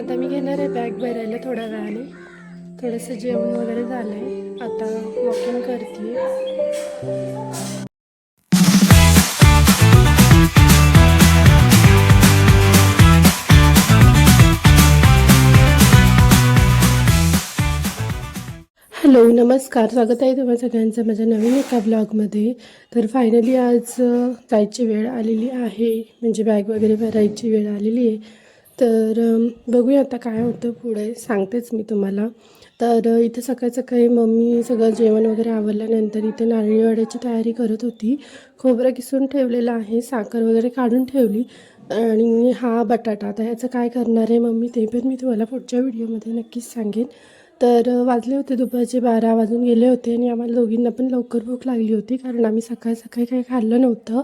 आता मी घेणार आहे बॅग भरायला थोड्या वेळाने. थोडंसं जेवण वगैरे झालं आहे आता वॉकिंग करते. हॅलो नमस्कार. स्वागत आहे तुम्हा सगळ्यांचं माझ्या नवीन एका ब्लॉगमध्ये तर फायनली आज जायची वेळ आलेली आहे. म्हणजे बॅग वगैरे भरायची वेळ आलेली आहे. तर बघूया आता काय होतं पुढे. सांगतेच मी तुम्हाला. तर इथं सकाळी सकाळी मम्मी सगळं जेवण वगैरे आवरल्यानंतर इथे नारळीवाड्याची तयारी करत होती. खोबरं किसून ठेवलेलं आहे साखर वगैरे काढून ठेवली. आणि हा बटाटा. आता ह्याचं काय करणार आहे मम्मी ते पण मी तुम्हाला पुढच्या व्हिडिओमध्ये नक्कीच सांगेन. तर वाजले होते दुपारचे बारा वाजून गेले होते आणि आम्हाला दोघींना पण लवकर भूक लागली होती कारण आम्ही सकाळी सकाळी काही खाल्लं नव्हतं.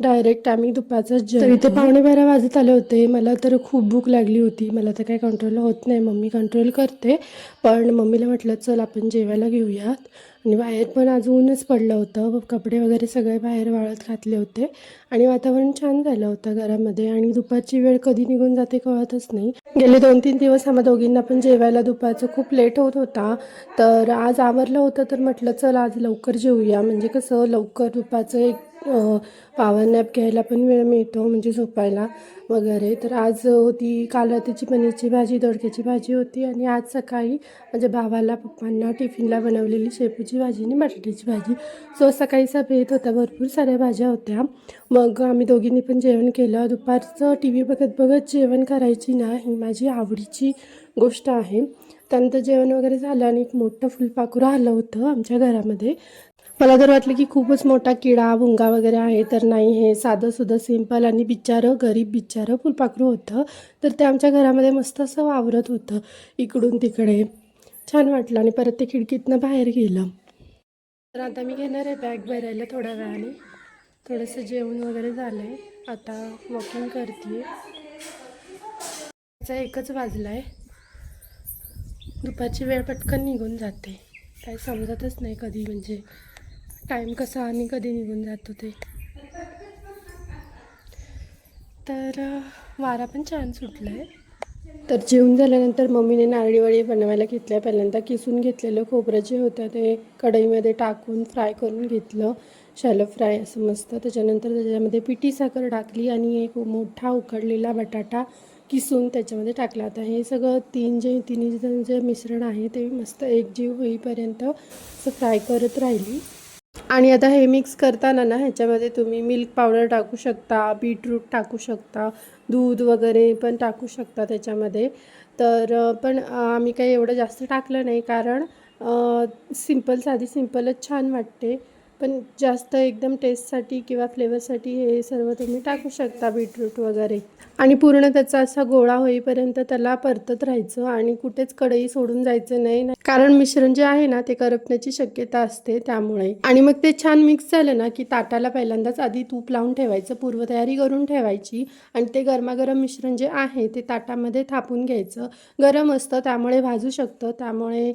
डायरेक्ट आम्ही दुपारचंच जेवण इथे पावणे बारा वाजत आले होते. मला तर खूप भूक लागली होती. मला तर काही कंट्रोल होत नाही. मम्मी कंट्रोल करते. पण मम्मीला म्हटलं चल आपण जेवायला घेऊयात. आणि बाहेर पण आज ऊनच पडलं होतं. कपडे वगैरे सगळे बाहेर वाळत घातले होते. आणि वातावरण छान झालं होतं घरामध्ये. आणि दुपारची वेळ कधी निघून जाते कळतच नाही. गेले दोन तीन दिवस आम्हा दोघींना पण जेवायला दुपारचं खूप लेट होत होता. तर आज आवरलं होतं. तर म्हटलं चल आज लवकर जेवूया म्हणजे कसं लवकर दुपारचं एक पावर नॅप घ्यायला पण वेळ मिळतो म्हणजे झोपायला वगैरे. तर आज होती काल रात्रीची पनीरची भाजी दोडक्याची भाजी होती आणि आज सकाळी माझ्या भावाला पप्पांना टिफिनला बनवलेली शेपूची भाजी आणि बटाट्याची भाजी. सो सकाळीचा भेद होता भरपूर साऱ्या भाज्या होत्या. मग आम्ही दोघींनी पण जेवण केलं. दुपारचं टी व्ही बघत बघत जेवण करायची ना ही माझी आवडीची गोष्ट आहे. त्यानंतर जेवण वगैरे झालं आणि एक मोठं फुलपाखरू आलं होतं आमच्या घरामध्ये. मला तर वाटलं की खूपच मोठा किडा भुंगा वगैरे आहे तर नाही हे साधं सुधं सिंपल आणि बिचारं गरीब बिचारं फुलपाखरू होतं. तर ते आमच्या घरामध्ये मस्त असं वावरत होतं इकडून तिकडे. छान वाटलं आणि परत ते खिडकीतनं बाहेर गेलं. तर आता मी घेणार आहे बॅग भरायला थोड्या वेळाने. थोडंसं जेवण वगैरे झालं आहे आता वॉकिंग करते त्याचा एकच वाजला आहे दुपारची वेळ पटकन निघून जाते. काही समजतच नाही कधी म्हणजे. टाईम कसा आणि कधी निघून जातो ते. तर वारा पण छान सुटला आहे तर जेवण झाल्यानंतर मम्मीने नारळीवडी बनवायला घेतल्या. पहिल्यांदा किसून घेतलेलं खोबरं जे होतं ते कढईमध्ये टाकून फ्राय करून घेतलं. शॅलो फ्राय असं मस्त. त्याच्यानंतर त्याच्यामध्ये पिठी साखर टाकली आणि एक मोठा उकडलेला बटाटा किसून त्याच्यामध्ये टाकला. आता हे सगळं तीन जे तिन्ही जण जे मिश्रण आहे ते मस्त एकजीव होईपर्यंत असं फ्राय करत राहिली. आणि आता हे मिक्स करताना ना ह्याच्यामध्ये तुम्ही मिल्क पावडर टाकू शकता बीटरूट टाकू शकता दूध वगैरे पण टाकू शकता त्याच्यामध्ये. तर पण आम्ही काही एवढं जास्त टाकलं नाही कारण सिंपल साधी सिम्पलच छान वाटते. पण जास्त एकदम टेस्टसाठी किंवा फ्लेवरसाठी हे सर्व तुम्ही टाकू शकता बीटरूट वगैरे. आणि पूर्ण त्याचा असा गोळा होईपर्यंत त्याला परतत राहायचं आणि कुठेच कढई सोडून जायचं नाही. कारण मिश्रण जे आहे ना ते करपण्याची शक्यता असते त्यामुळे. आणि मग ते छान मिक्स झालं ना की ताटाला पहिल्यांदाच आधी तूप लावून ठेवायचं पूर्वतयारी करून ठेवायची आणि ते गरमागरम मिश्रण जे आहे ते ताटामध्ये थापून घ्यायचं. गरम असतं त्यामुळे भाजू शकतं. त्यामुळे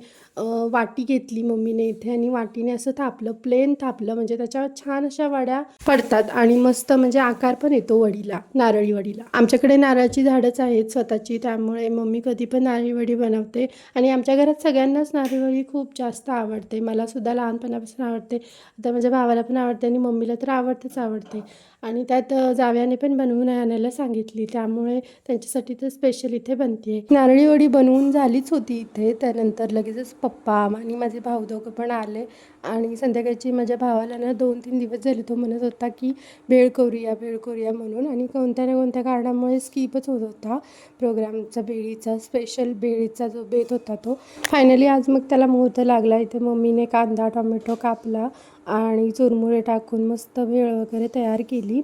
वाटी घेतली मम्मीने इथे आणि वाटीने असं थापलं प्लेन थाप थापलं म्हणजे त्याच्यावर छान अशा वड्या पडतात आणि मस्त म्हणजे आकार पण येतो वडीला नारळी वडीला. आमच्याकडे नारळाची झाडच आहेत स्वतःची त्यामुळे मम्मी कधी पण नारळी वडी बनवते. आणि आमच्या घरात सगळ्यांनाच नारळी वडी खूप जास्त आवडते. मला सुद्धा लहानपणापासून आवडते. आता माझ्या भावाला पण आवडते आणि मम्मीला तर आवडतेच आवडते. आणि त्यात जाव्याने पण बनवून आणायला सांगितली. त्यामुळे त्यांच्यासाठी तर स्पेशल इथे बनते. नारळी वडी बनवून झालीच होती इथे. त्यानंतर लगेचच पप्पा आणि माझे भाऊ दोघं पण आले. आणि संध्याकाळची माझ्या भावाला ना दोन तीन दिवस झाले तो म्हणत होता की भेळ करूया भेळ करूया म्हणून. आणि कोणत्या ना कोणत्या कारणामुळे स्किपच होत होता. प्रोग्रामचा भेळीचा स्पेशल भेळीचा जो बेत होता तो. फायनली आज मग त्याला मुहूर्त लागला. इथे मम्मीने कांदा टोमॅटो कापला आणि चुरमुरे टाकून मस्त भेळ वगैरे तयार केली.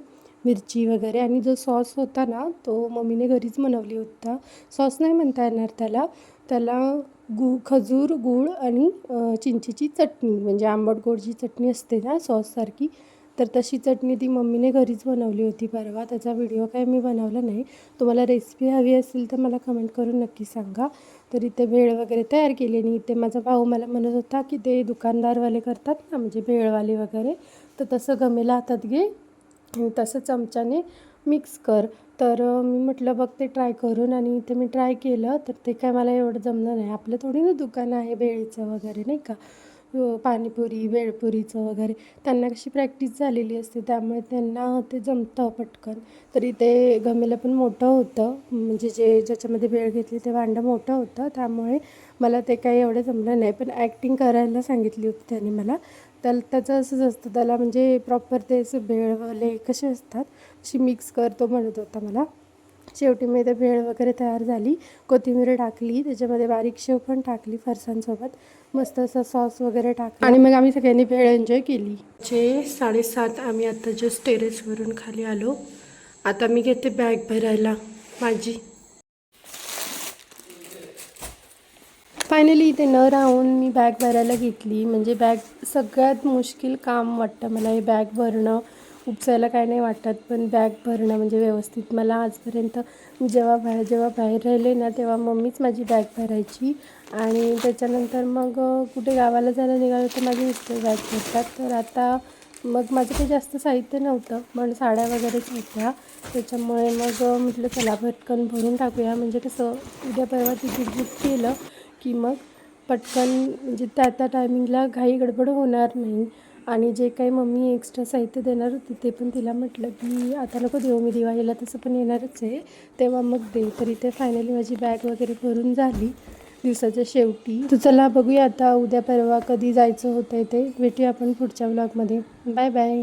मिरची वगैरे आणि जो सॉस होता ना तो मम्मीने घरीच बनवली होता. सॉस नाही म्हणता येणार त्याला. त्याला गु खजूर गूळ आणि चिंचेची चटणी म्हणजे आंबट गोड जी चटणी असते ना सॉससारखी तर तशी चटणी ती मम्मीने घरीच बनवली होती. परवा त्याचा व्हिडिओ काय मी बनवला नाही. तुम्हाला रेसिपी हवी असेल तर मला कमेंट करून नक्की सांगा. तर इथे भेळ वगैरे तयार केली आणि इथे माझा भाऊ मला म्हणत होता की ते दुकानदारवाले करतात ना म्हणजे भेळवाले वगैरे तर तसं गमेला हातात घे. तसं चमच्याने मिक्स कर. तर मी म्हटलं बघ ते ट्राय करून आणि इथे मी ट्राय केलं तर ते काय मला एवढं जमलं नाही. आपलं थोडी ना दुकान आहे भेळीचं वगैरे नाही का? पाणीपुरी भेळपुरीचं वगैरे. त्यांना कशी प्रॅक्टिस झालेली असते त्यामुळे त्यांना ते जमतं पटकन. तरी ते गमेलं पण मोठं होतं. म्हणजे जे ज्याच्यामध्ये भेळ घेतली ते भांडं मोठं होतं. त्यामुळे मला ते काही एवढं जमलं नाही. पण ॲक्टिंग करायला सांगितली होती त्याने मला. तर त्याचं असंच असतं त्याला म्हणजे प्रॉपर ते असं भेळवाले कसे असतात अशी मिक्स करतो म्हणत होता मला. शेवटी मी ते भेळ वगैरे तयार झाली कोथिंबीर टाकली त्याच्यामध्ये बारीक शेव पण टाकली फरसांसोबत मस्त असा सॉस वगैरे टाकला. आणि मग आम्ही सगळ्यांनी भेळ एन्जॉय केली. जे साडेसात आम्ही आता जस्ट टेरेसवरून खाली आलो. आता मी घेते बॅग भरायला. माझी. फायनली इथे न राहून मी बॅग भरायला घेतली. म्हणजे बॅग सगळ्यात मुश्किल काम वाटतं मला हे बॅग भरणं. उपसायला काय नाही वाटत पण बॅग भरणं म्हणजे व्यवस्थित. मला आजपर्यंत जेव्हा बाहेर जेव्हा बाहेर राहिले ना तेव्हा मम्मीच माझी बॅग भरायची. आणि त्याच्यानंतर मग कुठे गावाला जायला निघालो तर माझे मिस्टर बॅग भरतात. तर आता मग माझं काही जास्त साहित्य नव्हतं पण साड्या वगैरेच होत्या. त्याच्यामुळे मग म्हटलं चला भटकन भरून टाकूया. म्हणजे कसं उद्या परवा तिकीट बुक केलं. की मग पटकन म्हणजे त्या त्या टायमिंगला घाई गडबड होणार नाही. आणि जे काही मम्मी एक्स्ट्रा साहित्य देणार होती ते पण तिला म्हटलं की आता नको देऊ मी दिवाळीला तसं पण येणारच आहे. तेव्हा मग दे. तरी ते फायनली माझी बॅग वगैरे भरून झाली. दिवसाच्या शेवटी. तर चला बघूया आता उद्या परवा कधी जायचं होतं ते. भेटूया आपण पुढच्या व्लॉगमध्ये बाय बाय